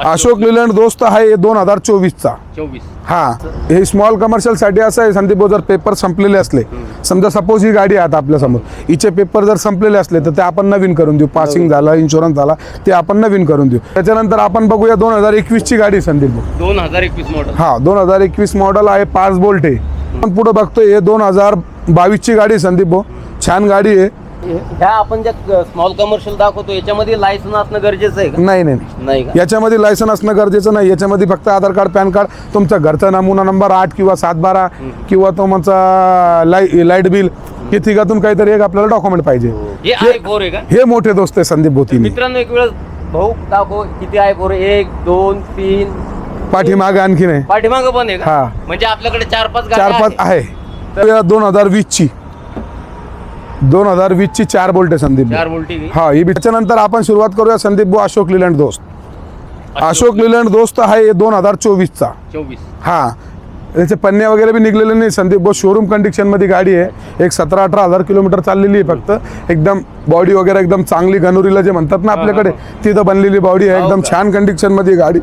अशोक लिलंड दोस्त आहे हे दोन हजार चोवीसचा. चोवीस. हा हे स्मॉल कमर्शियलसाठी असं आहे संदीप जर पेपर संपलेले असले समजा सपोज ही गाडी आहे आता आपल्यासमोर हिचे पेपर जर संपलेले असले तर ते आपण नवीन करून देऊ. पासिंग झाला इन्शुरन्स झाला ते आपण नवीन करून देऊ. त्याच्यानंतर आपण बघूया दोन हजार एकवीस ची गाडी संदीप भाऊ. दोन हजार एकवीस मॉडेल हा दोन हजार एकवीस मॉडेल आहे पाच बोल्ट आहे. आपण पुढे बघतोय हे दोन हजार बावीस ची गाडी संदीप भाऊ. छान गाडी आहे. ह्या आपण ज्या स्मॉल कमर्शियल दाखवतो याच्यामध्ये लायसन असणं गरजेचं आहे का? नाही नाही. नाही. का? याच्यामध्ये लायसन असणं गरजेचं नाही. याच्यामध्ये फक्त आधार कार्ड पॅन कार्ड तुमचा घरचा नमुना नंबर आठ किंवा सात बारा किंवा तुमचा लाई लाइट बिल हे तिघातून काहीतरी एक आपल्याला डॉक्युमेंट पाहिजे. हे. आय फोर आहे का? हे मोठे दोस्त आहे संदीप भोतीने. मित्रांनो एक वेळ भाऊ दाखव किती आय फोर एक दोन तीन. पाठीमागे आणखी नाही पाठीमागं पण आहे हा. का म्हणजे आपल्याकडे चार पाच चार गाड्या पाच आहेत. आहे. दोन हजार वीस ची दोन हजार वीस ची चार बोल्ट आहे संदीप चार भाऊ. हा ही बी- त्याच्यानंतर आपण सुरुवात करूया संदीप भाऊ अशोक लिलंड दोस्त. अशोक लिलंड दोस्त आहे हे दोन हजार चोवीसचा. चोवीस. हा त्याचे पन्ने वगैरे बी निघलेले नाही. संदीप बहुत शोरूम कंडिशनमध्ये गाडी आहे. एक सतरा अठरा हजार किलोमीटर चाललेली आहे फक्त. एकदम बॉडी वगैरे एकदम चांगली गनुरीला जे म्हणतात ना आपल्याकडे तिथं बनलेली बॉडी आहे. हो एकदम का? छान कंडिशनमध्ये गाडी.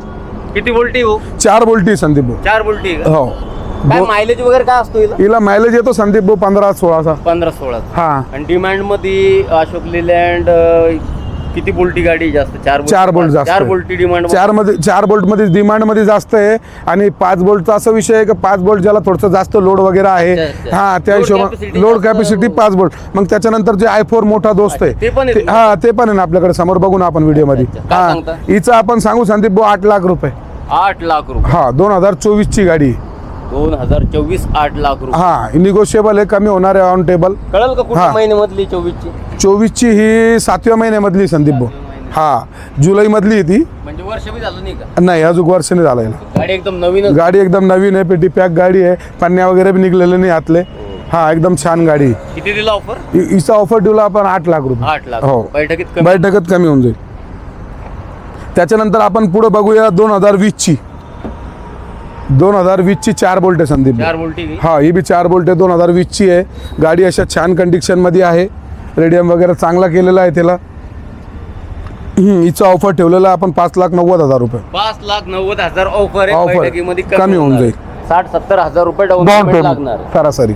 किती बोलटी हो? चार बोल्टी आहे संदीप भाऊ. चार बोलटी आहे का? हो. काय मायलेज वगैरे काय असतो हिला? हिला मायलेज येतो संदीप भाऊ पंधरा सोळाचा. पंधरा सोळा. हा. आणि डिमांडमध्ये अशोक लेलँड अं, किती बोलटी गाडी जास्त? चार चार बोल्ट जास्त चार आहे. बोलटी डिमांड चारमध्ये चार बोल्टमध्ये डिमांडमध्ये जास्त आहे. आणि पाच बोल्टचा असा विषय आहे की पाच बोल्ट ज्याला थोडंसं जास्त लोड वगैरे आहे. अच्छा, अच्छा. हा त्या Load हिशोबाने लोड जास्त कॅपॅसिटी हो. पाच बोल्ट. मग त्याच्यानंतर जे आय फोर मोठा दोस्त अच्छा, ते पण आहे ते- हा ते पण आहे ना आपल्याकडे. समोर बघू ना आपण व्हिडिओमध्ये. अच्छा, काय हा. सांगता? हिचं आपण सांगू संदीप भाऊ आठ लाख रुपये. आठ लाख रुपये. हा दोन हजार चोवीस ची गाडी आहे. दोन हजार चोवीस आठ लाख रुपये. हा निगोशिएबल आहे कमी होणार आहे ऑन टेबल कळल का कुठल्या हा. महिन्यामधली चोवीस ची चोवीस ची ही सातव्या महिन्यामधली संदीप भाऊ. हा जुलै मधली आहे ती. म्हणजे वर्ष बी झालं नाही का? नाही अजून वर्ष नाही झालं याला. गाडी एकदम नवीन गाडी एकदम नवीन आहे पेटी पॅक गाडी आहे. पन्न्या वगैरे बी निघलेले नाही आतले. हा. एकदम छान गाडी आहे. किती दिला ऑफर हि- हिचा ऑफर ठेवला आपण आठ लाख रुपये. आठ लाख. हो. बैठकीत कमी. बैठकत कमी होऊन जाईल. त्याच्यानंतर आपण पुढे बघूया दोन हजार वीस ची दोन हजार वीस ची चार बोल्ट आहे संदीप चार बोलटी की हा ही बी चार बोल्ट आहे दोन हजार वीस ची आहे. गाडी अशा छान कंडिशनमध्ये आहे. रेडियम वगैरे चांगला केलेला आहे त्याला. हम्म, हिचा ऑफर ठेवलेला आहे आपण पाच लाख नव्वद हजार रुपये. पाच लाख नव्वद हजार ऑफर आहे. बैठकीमध्ये कमी होऊन. जाईल. साठ सत्तर हजार रुपये डाऊन डाऊन पेमेंट लागणार. पेमेंट सरासरी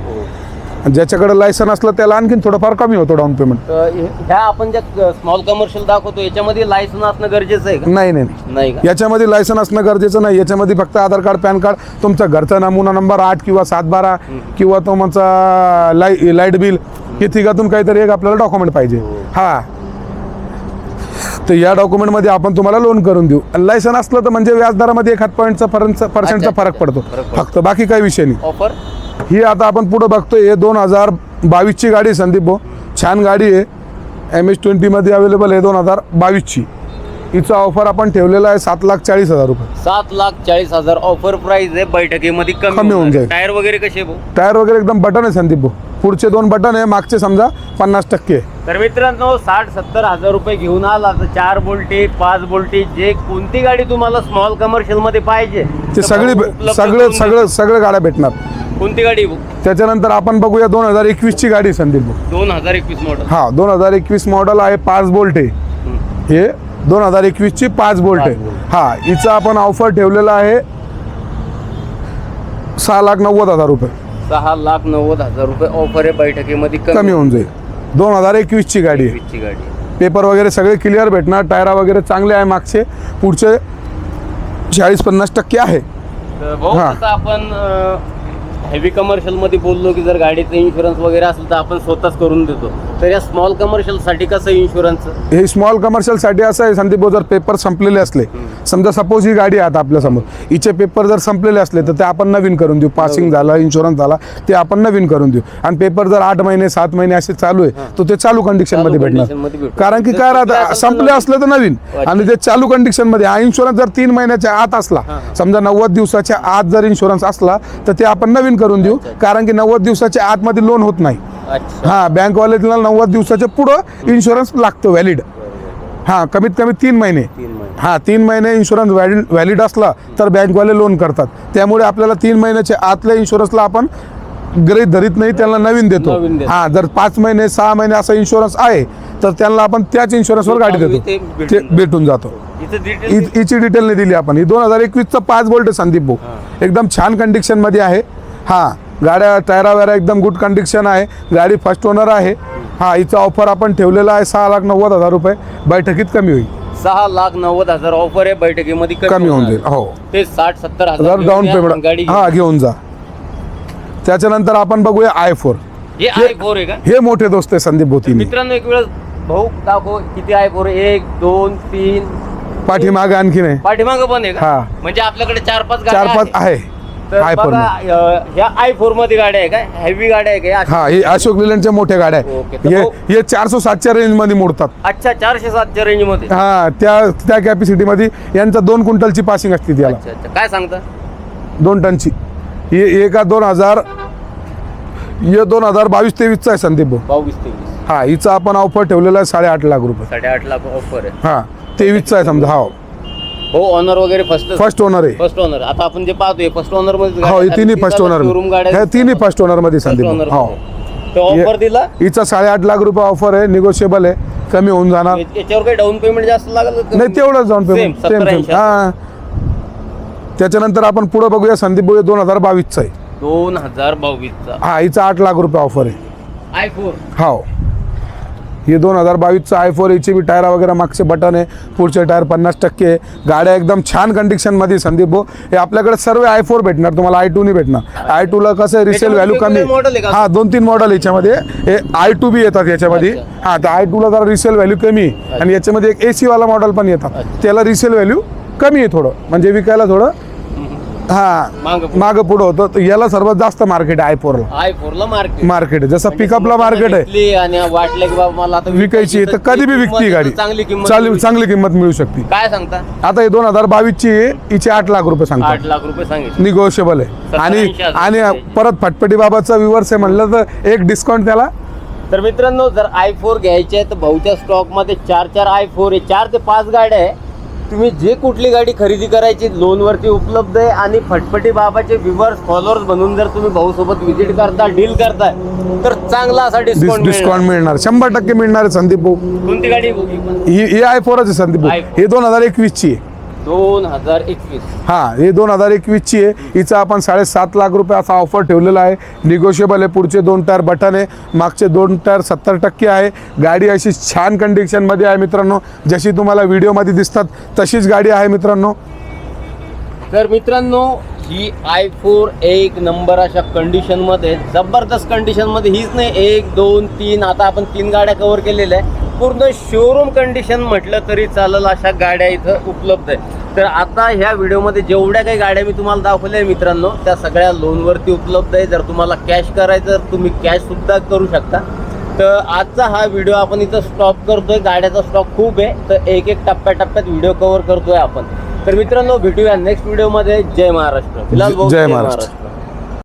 ज्याच्याकडे लायसन असलं त्याला आणखीन थोडंफार कमी होतो डाऊन पेमेंट ह्या आपण ज्या स्मॉल कमर्शियल दाखवतो याच्यामध्ये लायसन असणं गरजेचं आहे का? नाही नाही नाही. नाही का? याच्यामध्ये लायसन असणं गरजेचं नाही. याच्यामध्ये फक्त आधार कार्ड पॅन कार्ड तुमचा घरचा नमुना नंबर आठ किंवा सात बारा किंवा तुमचा लाई लाइट बिल हे तिघातून काहीतरी एक आपल्याला डॉक्युमेंट पाहिजे. हा. तर या डॉक्युमेंटमध्ये आपण तुम्हाला लोन करून देऊ. लायसन असलं तर म्हणजे व्याजदरामध्ये एक हात पॉईंटचा पर्सेंटचा फरक पडतो. फक्त बाकी काही विषय नाही. ऑफर ही आता आपण पुढे बघतोय. हे दोन हजार बावीसची गाडी आहे संदीप भाऊ. छान गाडी आहे. एम एच ट्वेंटीमध्ये अवेलेबल आहे दोन हजार बावीसची. हिचा ऑफर आपण ठेवलेला आहे सात लाख चाळीस हजार रुपये. सात लाख चाळीस हजार ऑफर प्राइस आहे. बैठकीमध्ये कमी होऊन. जाईल. टायर वगैरे कसे टायर वगैरे एकदम बटन आहे संदीप भाऊ. पुढचे दोन बटन आहे मागचे समजा पन्नास टक्के. तर मित्रांनो साठ सत्तर हजार रुपये घेऊन आला तर चार बोल्टी पाच बोल्टी जे कोणती गाडी तुम्हाला स्मॉल कमर्शियलमध्ये पाहिजे ते सगळी सगळं सगळं सगळं गाड्या भेटणार. कोणती गाडी? त्याच्यानंतर आपण बघूया दोन हजार एकवीसची गाडी आहे संदीप दोन हजार एकवीस मॉडेल हा दोन हजार एकवीस मॉडेल आहे पाच बोल्ट हे दोन हजार एकवीसची पाच बोल्ट पाच आहे बोल्ट. हा हिचा आपण ऑफर ठेवलेला आहे सहा लाख नव्वद हजार रुपये सहा लाख नव्वद हजार रुपये ऑफर आहे बैठकीमध्ये. कमी होऊन जाईल. दोन हजार एकवीसची गाडी आहे. ची गाडी पेपर वगैरे सगळे क्लिअर भेटणार. टायरा वगैरे चांगले आहे मागचे. पुढचे चाळीस पन्नास टक्के आहे. तर भाऊ हा. आता आपण हेवी कमर्शियलमध्ये बोललो की जर गाडीचं इन्शुरन्स वगैरे असेल तर आपण स्वतःच करून देतो. तर या स्मॉल कमर्शियलसाठी कसं इन्शुरन्स हे स्मॉल कमर्शियलसाठी असं आहे संदीप भाऊ जर पेपर संपलेले असले समजा सपोज ही गाडी आहे आता आपल्यासमोर हिचे पेपर जर संपलेले असले तर ते आपण नवीन करून देऊ. पासिंग झाला इन्शुरन्स झाला ते आपण नवीन करून देऊ. आणि पेपर जर आठ महिने सात महिने असे चालू आहे तर ते चालू कंडिशनमध्ये चालू condition मध्ये भेटणार. कारण की काय राहतं संपले असले तर नवीन. आणि ते चालू कंडिशनमध्ये हा इन्शुरन्स जर तीन महिन्याच्या आत असला समजा नव्वद दिवसाच्या आत जर इन्शुरन्स असला तर ते आपण नवीन करून देऊ. कारण की नव्वद दिवसाच्या आतमध्ये लोन होत नाही. हा बँकवाल्याला नव्वद दिवसाच्या पुढं इन्शुरन्स लागतो व्हॅलिड हा कमीत कमी तीन महिने. हा तीन महिने इन्शुरन्स व्हॅलिड व्हॅलिड असला तर बँकवाले लोन करतात. त्यामुळे आपल्याला तीन महिन्याच्या आतल्या इन्शुरन्सला आपण गृहीत धरीत नाही त्यांना नवीन देतो. हा जर पाच महिने सहा महिने असा इन्शुरन्स आहे तर त्यांना आपण त्याच इन्शुरन्सवर गाडी देतो. ते भेटून जातो. हिची डिटेल नाही. दिली आपण. ही दोन हजार एकवीसचा पाच बोल्ट संदीप भाऊ. एकदम छान कंडिशनमध्ये आहे. हा गाड्या टायरा वगैरे एकदम गुड कंडिशन आहे. गाडी फर्स्ट ओनर आहे. हा हिचा ऑफर आपण ठेवलेला आहे सहा लाख नव्वद हजार रुपये. बैठकीत कमी होईल. सहा लाख नव्वद हजार ऑफर आहे. बैठकीमध्ये कमी होऊन. जाईल. हो. ते साठ सत्तर हजार हजार डाऊन पेमेंट गाडी हा घेऊन. जा. त्याच्यानंतर आपण बघूया आय फोर हे आय फोर आहे का? हे मोठे दोस्त आहे संदीप भोतीनी मित्रांनो एक वेळ भाऊ दाखव किती आय फोर एक दोन तीन. पाठीमागे आणखी नाही पाठीमाग पण आहे का? हा. म्हणजे आपल्याकडे चार पाच चार गाड्या पाच आहेत. आहे. तर आय फोर बघा अं, ह्या आय फोरमध्ये गाड्या आहे का? हेवी गाड्या आहे का? या हा हे अशोक लेलँडच्या मोठ्या गाड्या ओके, आहे तर हे हे चारशे सातच्या रेंजमध्ये मोडतात. अच्छा चारशे सातच्या रेंजमध्ये. हा त्या त्या कॅपॅसिटी मध्ये यांचा दोन क्विंटलची पासिंग असते त्याला. अच्छा अच्छा. काय सांगता? दोन टनची. हे हे का दोन हजार हे दोन हजार बावीस तेवीसचा आहे संदीप भाऊ. बावीस तेवीस. हा हिचा आपण ऑफर ठेवलेला आहे साडेआठ लाख रुपये. साडेआठ लाख ऑफर आहे. हा तेवीसचा आहे समजा हा. हो ऑनर वगैरे फर्स्ट फर्स्ट ओनर आहे. फर्स्ट ओनर आता आपण जे पाहतोय फर्स्ट ओनरमध्ये हो हे तिन्ही फर्स्ट ओनर शोरूम गाड्या तिन्ही फर्स्ट ओनरमध्ये संदीप ओनर. हो. तो ऑफर दिला? हिचा साडेआठ लाख रुपये ऑफर आहे. निगोशिएबल आहे. कमी होऊन जाणार. याच्यावर काही डाऊन पेमेंट जास्त लागेल का? नाही तेवढंच जाऊन Same, पेमेंट सेम 70, सेम 80. हा. त्याच्यानंतर आपण पुढे बघूया. संदीप भाऊ दोन हजार बावीसचा आहे. दोन हजार बावीसचा. हा हिचा आठ लाख रुपये ऑफर आहे. आय फोर हो हे दोन हजार बावीसचं आय फोर हिचे बी टायर वगैरे मागचे बटन आहे पुढचे टायर पन्नास टक्के आहे. गाड्या एकदम छान कंडिशनमध्ये संदीप भाऊ हे आपल्याकडे सर्व आय फोर भेटणार तुम्हाला आय टू नाही भेटणार आय टूला कसं आहे रिसेल व्हॅल्यू कमी? हा दोन तीन मॉडेल याच्यामध्ये हे आय टू बी येतात याच्यामध्ये. हा तर आय टूला जरा रिसेल व्हॅल्यू कमी आहे. आणि याच्यामध्ये एक ए वाला मॉडेल पण येतात त्याला रिसेल व्हॅल्यू कमी आहे थोडं म्हणजे विकायला थोडं हा मागं पुढं. मागं पुढं होतं. तर याला सर्वात जास्त मार्केट आहे आय फोरला आय फोरला मार्केट मार्केट आहे. जसं पिकअपला मार्केट आहे. आणि वाटलं की बाबा मला आता विकायची आहे तर कधी बी किंमत विकती आहे, गाडी. चांगली किंमत चांगली मिळू चांगली किंमत मिळू शकते. काय सांगता? आता हे दोन हजार बावीसची आहे. हिचे आठ लाख रुपये आठ सांगतात लाख रुपये सांगितले. निगोशिएबल आहे. आणि आणि. परत फटपटी बाबाचा विवर्स आहे म्हणलं तर एक डिस्काउंट त्याला. तर मित्रांनो जर आय फोर घ्यायचे आहे तर भाऊच्या स्टॉकमध्ये चार चार आय फोर आहे. चार ते पाच गाड्या आहे. तुम्ही जे कुठली गाडी खरेदी करायची लोनवरती उपलब्ध आहे आणि फटफटी बाबाचे व्ह्युअर्स फॉलोअर्स बनवून जर तुम्ही भाऊ सोबत व्हिजिट करता डील करताय तर चांगला असा डिस्काउंट डिस्काउंट मिळणार. शंभर टक्के मिळणार आहे संदीप भाऊ कोणती गाडी ही आय फोरच आहे संदीप भाऊ i4. हे दोन हजार एकवीसची आहे. दोन हजार एकवीस. हा हे दोन हजार एकवीसची आहे. हिचा आपण साडेसात लाख रुपये असा ऑफर ठेवलेला आहे. निगोशिएबल आहे. पुढचे दोन टायर बटन आहे. मागचे दोन टायर सत्तर टक्के आहे. गाडी अशी छान कंडिशनमध्ये आहे मित्रांनो. जशी तुम्हाला व्हिडिओमध्ये दिसतात तशीच गाडी आहे मित्रांनो. तर मित्रांनो ही आय फोर एक नंबर अशा कंडिशनमध्ये जबरदस्त कंडिशनमध्ये हीच नाही. एक दोन तीन आता आपण तीन गाड्या कव्हर केलेल्या आहे. पूर्ण शोरूम कंडिशन म्हटलं तरी चालेल अशा गाड्या इथं उपलब्ध आहे तर आता ह्या व्हिडिओमध्ये जेवढ्या काही गाड्या मी तुम्हाला दाखवल्या आहे मित्रांनो त्या सगळ्या लोनवरती उपलब्ध आहे जर तुम्हाला कॅश करायचं तर तुम्ही कॅश सुद्धा करू शकता. तर आजचा हा व्हिडिओ आपण इथं स्टॉप करतोय. गाड्याचा स्टॉक खूप आहे तर एक एक टप्प्याटप्प्यात व्हिडिओ कव्हर करतोय आपण. तर मित्रांनो भेटूया नेक्स्ट व्हिडिओमध्ये जय महाराष्ट्र. फिलहाल जय महाराष्ट्र.